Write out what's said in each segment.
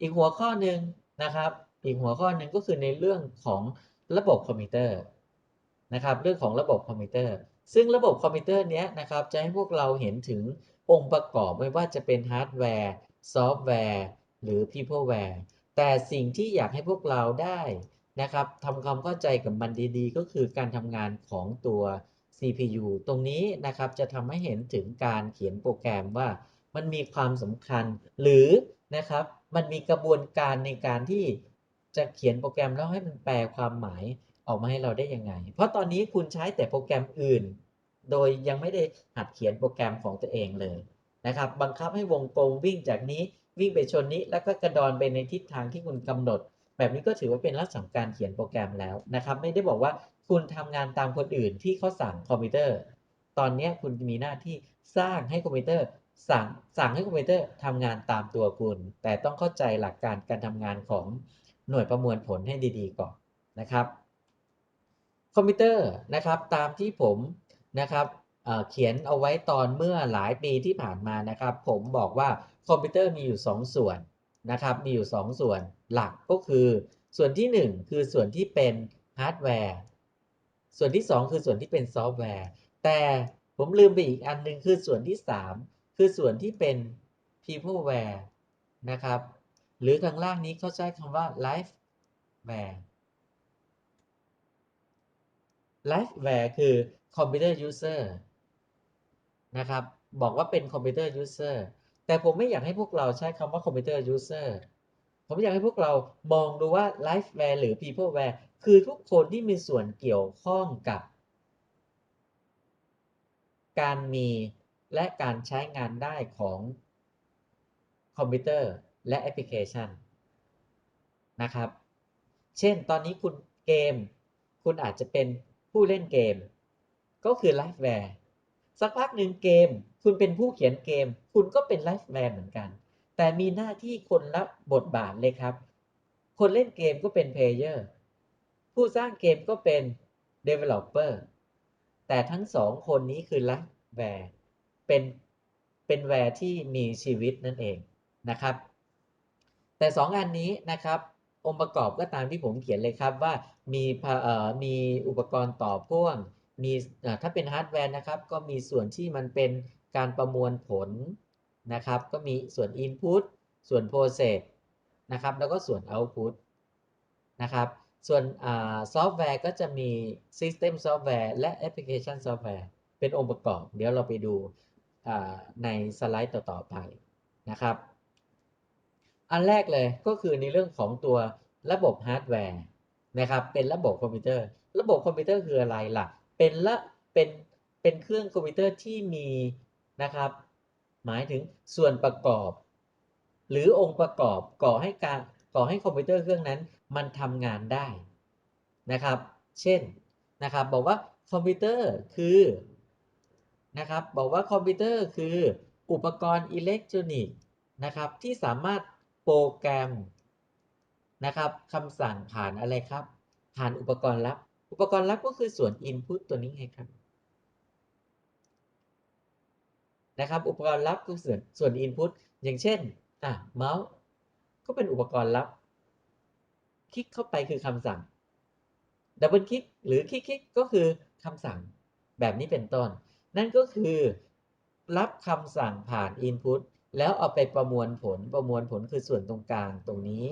อีกหัวข้อหนึ่งนะครับ อีกหัวข้อหนึ่งก็คือในเรื่องของระบบคอมพิวเตอร์นะครับเรื่องของระบบคอมพิวเตอร์ ซึ่งระบบคอมพิวเตอร์เนี้ยนะครับจะให้พวกเราเห็นถึงองค์ประกอบไม่ว่าจะเป็นฮาร์ดแวร์ซอฟต์แวร์หรือ peopleware แต่สิ่งที่อยากให้พวกเราได้นะครับทำความเข้าใจกับมันดีๆ ก็คือการทำงานของตัว CPU ตรงนี้นะครับจะทำให้เห็นถึงการเขียนโปรแกรมว่ามันมีความสำคัญหรือนะครับ มันมีกระบวนการในการที่จะเขียนโปรแกรมแล้วให้มันแปลความหมายออกมาให้เราได้ยังไง เพราะตอนนี้คุณใช้แต่โปรแกรมอื่น โดยยังไม่ได้หัดเขียนโปรแกรมของตัวเองเลยนะครับ บังคับให้วงกลมวิ่งจากนี้วิ่งไปชนนี้แล้วก็กระดอนไปในทิศทางที่คุณกำหนด แบบนี้ก็ถือว่าเป็นลักษณะการเขียนโปรแกรมแล้วนะครับ ไม่ได้บอกว่าคุณทำงานตามคนอื่นที่เขาสั่งคอมพิวเตอร์ ตอนนี้คุณมีหน้าที่สร้างให้คอมพิวเตอร์ สั่งสั่งให้คอมพิวเตอร์ทำงานตามตัวคุณ แต่ต้องเข้าใจหลักการการทำงานของหน่วยประมวลผลให้ดีๆก่อนนะครับคอมพิวเตอร์นะครับตามที่ผมนะครับเเขียนเอาไว้ตอนเมื่อหลายปีที่ผ่านมานะครับ ผมบอกว่าคอมพิวเตอร์มีอยู่ 2 ส่วนนะครับมีอยู่ 2 ส่วนหลักก็คือ ส่วนที่ 1 คือส่วนที่เป็นฮาร์ดแวร์ส่วนที่ 2 คือส่วนที่เป็นซอฟต์แวร์ แต่ผมลืมไปอีกอันหนึ่งคือส่วนที่ 3 คือส่วนที่เป็น peopleware นะครับ หรือข้างล่างนี้เขาใช้คำว่า liveware liveware คือ computer user นะครับ บอกว่าเป็น computer user แต่ผมไม่อยากให้พวกเราใช้คำว่า computer user ผมอยากให้พวกเรามองดูว่า liveware หรือ peopleware คือทุกคนที่มีส่วนเกี่ยวข้องกับ การมี และการใช้งานได้ของคอมพิวเตอร์และแอปพลิเคชันนะครับ เช่นตอนนี้คุณเกม คุณอาจจะเป็นผู้เล่นเกม ก็คือไลฟ์แวร์สักพักหนึ่งเกม คุณเป็นผู้เขียนเกม คุณก็เป็นไลฟ์แวร์เหมือนกัน แต่มีหน้าที่คนละบทบาทเลยครับ คนเล่นเกมก็เป็นเพลเยอร์ผู้สร้างเกมก็เป็น Developer แต่ทั้งสองคนนี้คือไลฟ์แวร์ เป็นเป็นแวร์ที่มีชีวิตนั่นเองนะครับ แต่สองอันนี้นะครับองค์ประกอบก็ตามที่ผมเขียนเลยครับว่ามีมีอุปกรณ์ต่อพ่วงมีถ้าเป็นฮาร์ดแวร์นะครับ ก็มีส่วนที่มันเป็นการประมวลผลนะครับ ก็มีส่วน Input ส่วน Process นะครับ แล้วก็ส่วน Output นะครับ ส่วนซอฟต์แวร์ก็จะมี System Software และ Application Software เป็นองค์ประกอบ เดี๋ยวเราไปดู ในสไลด์ต่อๆไปนะครับ อันแรกเลยก็คือในเรื่องของตัวระบบฮาร์ดแวร์นะครับ เป็นระบบคอมพิวเตอร์ ระบบคอมพิวเตอร์คืออะไรล่ะ เป็นละเป็นเป็นเครื่องคอมพิวเตอร์ที่มีนะครับ หมายถึงส่วนประกอบ หรือองค์ประกอบก่อให้การก่อให้คอมพิวเตอร์เครื่องนั้นมันทำงานได้นะครับ เช่นนะครับบอกว่าคอมพิวเตอร์คือ นะครับ บอกว่าคอมพิวเตอร์คืออุปกรณ์อิเล็กทรอนิกส์นะครับ ที่สามารถโปรแกรมนะครับคำสั่งผ่านอะไรครับ ผ่านอุปกรณ์ลับ อุปกรณ์ลับก็คือส่วน Input ตัวนี้ไงครับนะครับ อุปกรณ์ลับคือส่วนส่วน Input อย่างเช่นอะเมาส์ก็เป็นอุปกรณ์ลับ คลิกเข้าไปคือคำสั่งดับเบิลคลิกหรือคลิกคลิกก็คือคำสั่งแบบนี้เป็นต้น นั่นก็คือรับคำสั่งผ่าน Input แล้วเอาไปประมวลผลประมวลผลคือส่วนตรงกลางตรงนี้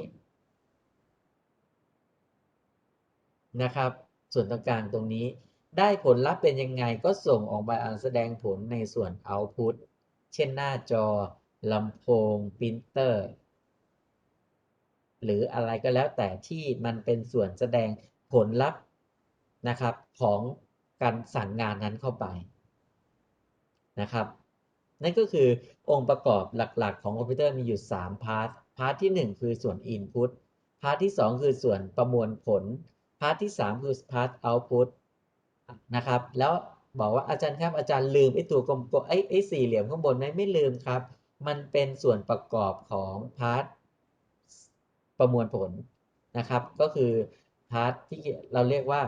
นะครับ ส่วนตรงกลางตรงนี้ ได้ผลลัพธ์เป็นยังไงก็ส่งออกมาแสดงผลในส่วน output เช่นหน้าจอลำโพงปรินเตอร์หรืออะไรก็แล้วแต่ที่มันเป็นส่วนแสดงผลลัพธ์นะครับของการสั่งงานนั้นเข้าไป นะครับนั่นก็คือองค์ประกอบหลักๆ ของคอมพิวเตอร์มีอยู่ 3 พาร์ท พาร์ทที่ 1 คือส่วน Input พาร์ทที่ 2 คือส่วนประมวลผล พาร์ทที่ 3 คือพาร์ท Output นะครับ แล้วบอกว่าอาจารย์ครับอาจารย์ลืมไอ้ตัวกลมๆไอ้ไอ้สี่เหลี่ยมข้างบนไหมไม่ลืมครับ มันเป็นส่วนประกอบของพาร์ทประมวลผลนะครับ ก็คือพาร์ทที่เราเรียกว่า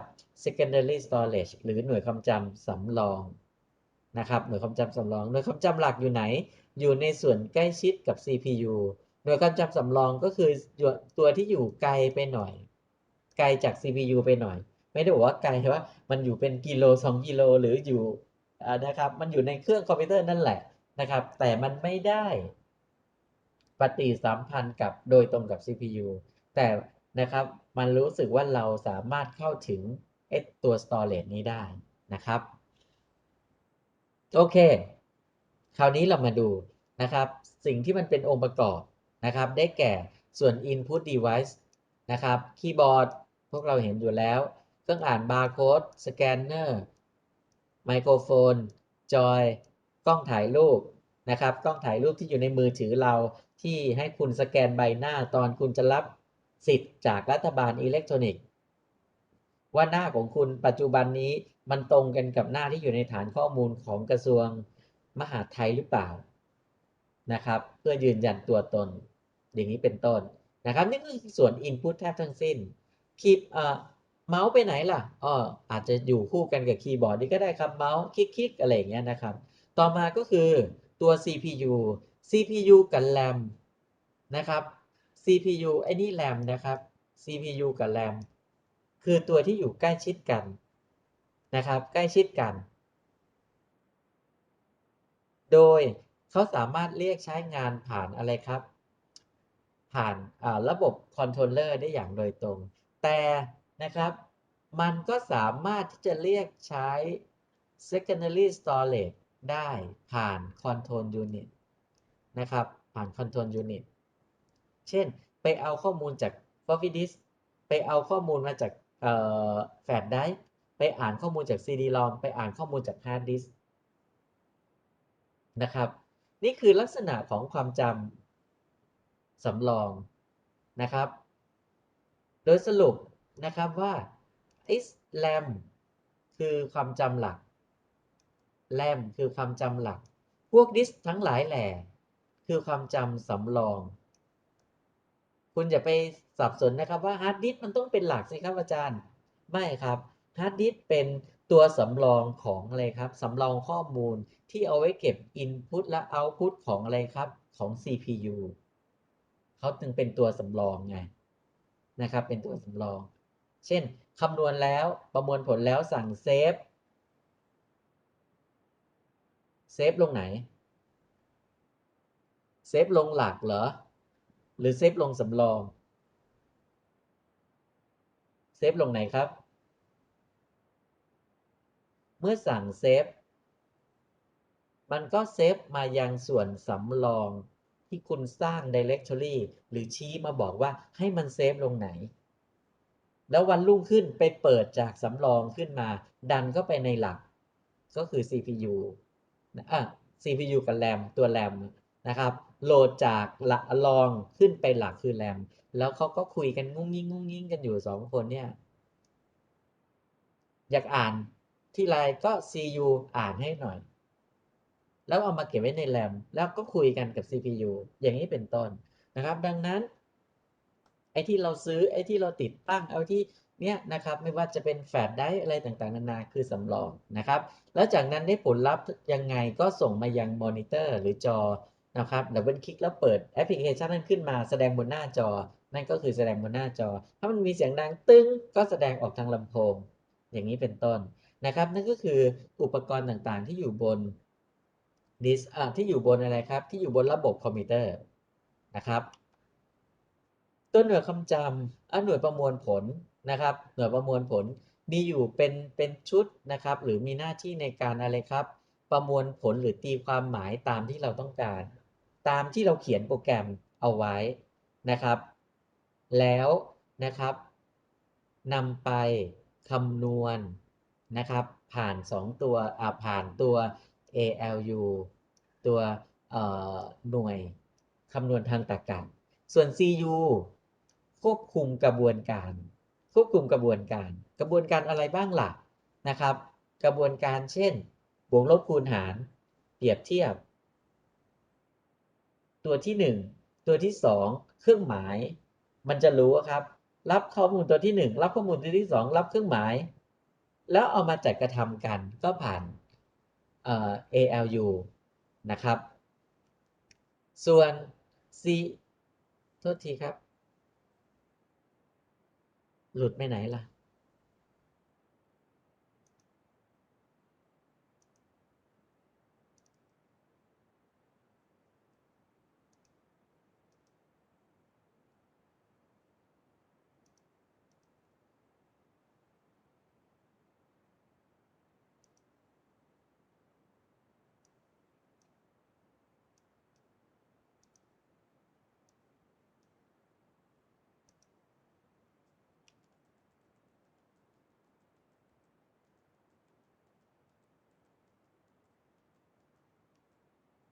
secondary storage หรือหน่วยความจำสำรอง นะครับหน่วยความจำสำรองหน่วยความจำหลักอยู่ไหน อยู่ในส่วนใกล้ชิดกับ CPU หน่วยความจำสำรองก็คือตัวที่อยู่ไกลไปหน่อย ไกลจาก CPU ไปหน่อย ไม่ได้บอกว่าไกลว่ามันอยู่เป็นกิโลสองกิโลหรืออยู่นะครับมันอยู่ในเครื่องคอมพิวเตอร์นั่นแหละนะครับ แต่มันไม่ได้ปฏิสัมพันธ์กับโดยตรงกับ CPU แต่นะครับมันรู้สึกว่าเราสามารถเข้าถึงตัว storage นี้ได้นะครับ โอเค คราวนี้เรามาดูนะครับ สิ่งที่มันเป็นองค์ประกอบนะครับ ได้แก่ส่วน input device นะครับคีย์บอร์ดพวกเราเห็นอยู่แล้ว เครื่องอ่านบาร์โค้ดสแกนเนอร์ไมโครโฟน จอย กล้องถ่ายรูปนะครับ กล้องถ่ายรูปที่อยู่ในมือถือเราที่ให้คุณสแกนใบหน้าตอนคุณจะรับสิทธิ์จากรัฐบาลอิเล็กทรอนิกส์ ว่าหน้าของคุณปัจจุบันนี้มันตรงกันกับหน้าที่อยู่ในฐานข้อมูลของกระทรวงมหาดไทยหรือเปล่านะครับ เพื่อยืนยันตัวตน อย่างนี้เป็นต้นนะครับ นี่คือส่วน Input แทบทั้งสิ้นคีย์เอ่อเมาส์ไปไหนล่ะอ๋ออาจจะอยู่คู่กันกับคีย์บอร์ดนี่ก็ได้ครับเมาส์คลิกๆอะไรอย่างเงี้ยนะครับ ต่อมาก็คือตัว CPU CPU กับ RAM นะครับ CPU ไอ้นี่ RAM นะครับ CPU กับ RAM คือตัวที่อยู่ใกล้ชิดกันนะครับ ใกล้ชิดกัน โดยเขาสามารถเรียกใช้งานผ่านอะไรครับ ผ่านระบบคอนโทรลเลอร์ได้อย่างโดยตรง แต่นะครับ มันก็สามารถที่จะเรียกใช้ secondary storage ได้ผ่าน control unit นะครับ ผ่าน control unit เช่น ไปเอาข้อมูลจาก floppy disk ไปเอาข้อมูลมาจาก แฟลชไดร์ไปอ่านข้อมูลจาก CD-ROM ไปอ่านข้อมูลจาก hard disk นะครับ นี่คือลักษณะของความจำสำรองนะครับ โดยสรุปนะครับว่า RAM คือความจำหลัก RAM คือความจำหลัก พวกดิสทั้งหลายแหล่คือความจำสำรอง คุณอย่าไป สับสนนะครับว่าฮาร์ดดิสมันต้องเป็นหลักสิครับอาจารย์ ไม่ครับฮาร์ดดิสเป็นตัวสำรองของอะไรครับสำรองข้อมูลที่เอาไว้เก็บ Input และ Output ของอะไรครับของ CPU เขาจึงเป็นตัวสำรองไงนะครับ เป็นตัวสำรอง เช่นคำนวณแล้วประมวลผลแล้วสั่งเซฟเซฟลงไหนเซฟลงหลักเหรอ หรือเซฟลงสำรอง เซฟลงไหนครับ เมื่อสั่งเซฟ มันก็เซฟมายังส่วนสำรองที่คุณสร้าง directory หรือชี้มาบอกว่าให้มันเซฟลงไหน แล้ววันรุ่งขึ้นไปเปิดจากสำรองขึ้นมา ดันเข้าไปในหลัก ก็คือ CPU อะ CPU กับ RAM ตัว RAM นะครับ โหลดจากหลักรองขึ้นไปหลักคือ RAM แล้วเขาก็คุยกันงุ้งงิ้งงุ้งงิ้งกันอยู่สองคนเนี่ย อยากอ่านที่ไรก็ CU อ่านให้หน่อย แล้วเอามาเก็บไว้ใน RAM แล้วก็คุยกันกับ CPU อย่างนี้เป็นต้นนะครับ ดังนั้น ไอ้ที่เราซื้อไอ้ที่เราติดตั้งเอาที่เนี้ยนะครับไม่ว่าจะเป็นแฟลชไดร์อะไรต่างๆ นานาคือสำรองนะครับ แล้วจากนั้นได้ผลลัพธ์ยังไงก็ส่งมายังมอนิเตอร์หรือจอนะครับดับเบิลคลิกแล้วเปิดแอปพลิเคชันนั้นขึ้นมาแสดงบนหน้าจอ นั่นก็คือแสดงบนหน้าจอ ถ้ามันมีเสียงดังตึ้งก็แสดงออกทางลำโพง อย่างนี้เป็นต้นนะครับ นั่นก็คืออุปกรณ์ต่างๆ ที่อยู่บนดิสอ่าที่อยู่บนอะไรครับ ที่อยู่บนระบบคอมพิวเตอร์นะครับ ตัวหน่วยคำจำหน่วยประมวลผลนะครับ หน่วยประมวลผลมีอยู่เป็นเป็นชุดนะครับ หรือมีหน้าที่ในการอะไรครับ ประมวลผลหรือตีความหมายตามที่เราต้องการ ตามที่เราเขียนโปรแกรมเอาไว้นะครับ แล้วนะครับนำไปคำนวณนะครับ ผ่าน 2 ตัวผ่านตัว ALU ตัวหน่วยคำนวณทางตรรกะส่วน CU ควบคุมกระบวนการ ควบคุมกระบวนการ กระบวนการอะไรบ้างล่ะนะครับ กระบวนการเช่น บวกลบคูณหาร เปรียบเทียบ ตัวที่ 1 ตัวที่ 2 เครื่องหมาย มันจะรู้ครับ รับข้อมูลตัวที่ 1 รับข้อมูลตัวที่ 2 รับเครื่องหมาย แล้วเอามาจัดกระทำกันก็ผ่าน ALU นะครับ ส่วน C โทษทีครับ หลุดไปไหนล่ะ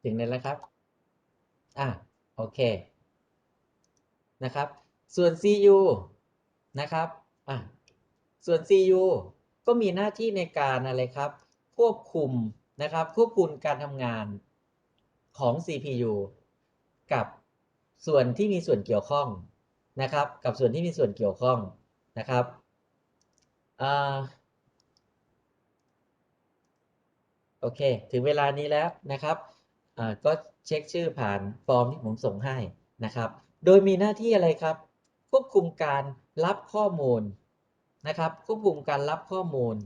ถึงไหนแล้วครับ อะโอเค นะครับ ส่วน CU นะครับ อะ ส่วน CU ก็มีหน้าที่ในการอะไรครับ ควบคุมนะครับ ควบคุมการทำงานของ CPU กับส่วนที่มีส่วนเกี่ยวข้องนะครับ กับส่วนที่มีส่วนเกี่ยวข้องนะครับอ่าโอเค ถึงเวลานี้แล้วนะครับ ก็เช็คชื่อผ่านฟอร์มที่ผมส่งให้นะครับ โดยมีหน้าที่อะไรครับ ควบคุมการรับข้อมูลนะครับ ควบคุมการรับข้อมูล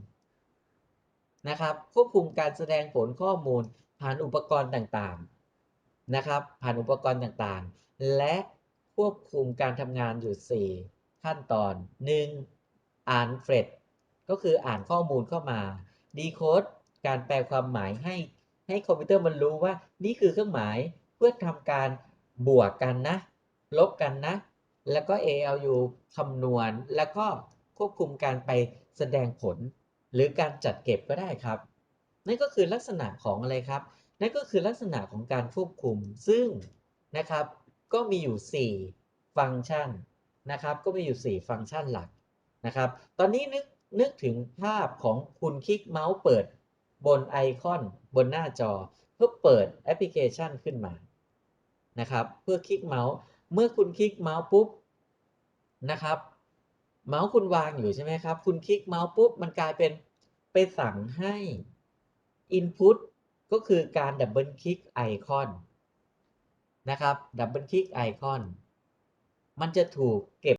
นะครับ ควบคุมการแสดงผลข้อมูลผ่านอุปกรณ์ต่างๆนะครับ ผ่านอุปกรณ์ต่างๆ และควบคุมการทำงานอยู่ 4 ขั้นตอน 1. อ่านเฟรดก็คืออ่านข้อมูลเข้ามา decode การแปลความหมายให้ ให้คอมพิวเตอร์มันรู้ว่านี่คือเครื่องหมายเพื่อทำการบวกกันนะ ลบกันนะ แล้วก็ ALU คำนวณ แล้วก็ควบคุมการไปแสดงผล หรือการจัดเก็บก็ได้ครับ นั่นก็คือลักษณะของอะไรครับ นั่นก็คือลักษณะของการควบคุม ซึ่งนะครับ ก็มีอยู่ 4 ฟังก์ชันนะครับ ก็มีอยู่ 4 ฟังก์ชันหลักนะครับ ตอนนี้นึกนึกถึงภาพของคุณคลิกเมาส์เปิด บนไอคอนบนหน้าจอ เพื่อเปิดแอปพลิเคชันขึ้นมานะครับ เพื่อคลิกเมาส์เมื่อคุณคลิกเมาส์ปุ๊บนะครับ เมาส์คุณวางอยู่ใช่ไหมครับ คุณคลิกเมาส์ปุ๊บมันกลายเป็นไปสั่งให้ Input ก็คือการดับเบิลคลิกไอคอนนะครับดับเบิลคลิกไอคอนมันจะถูกเก็บ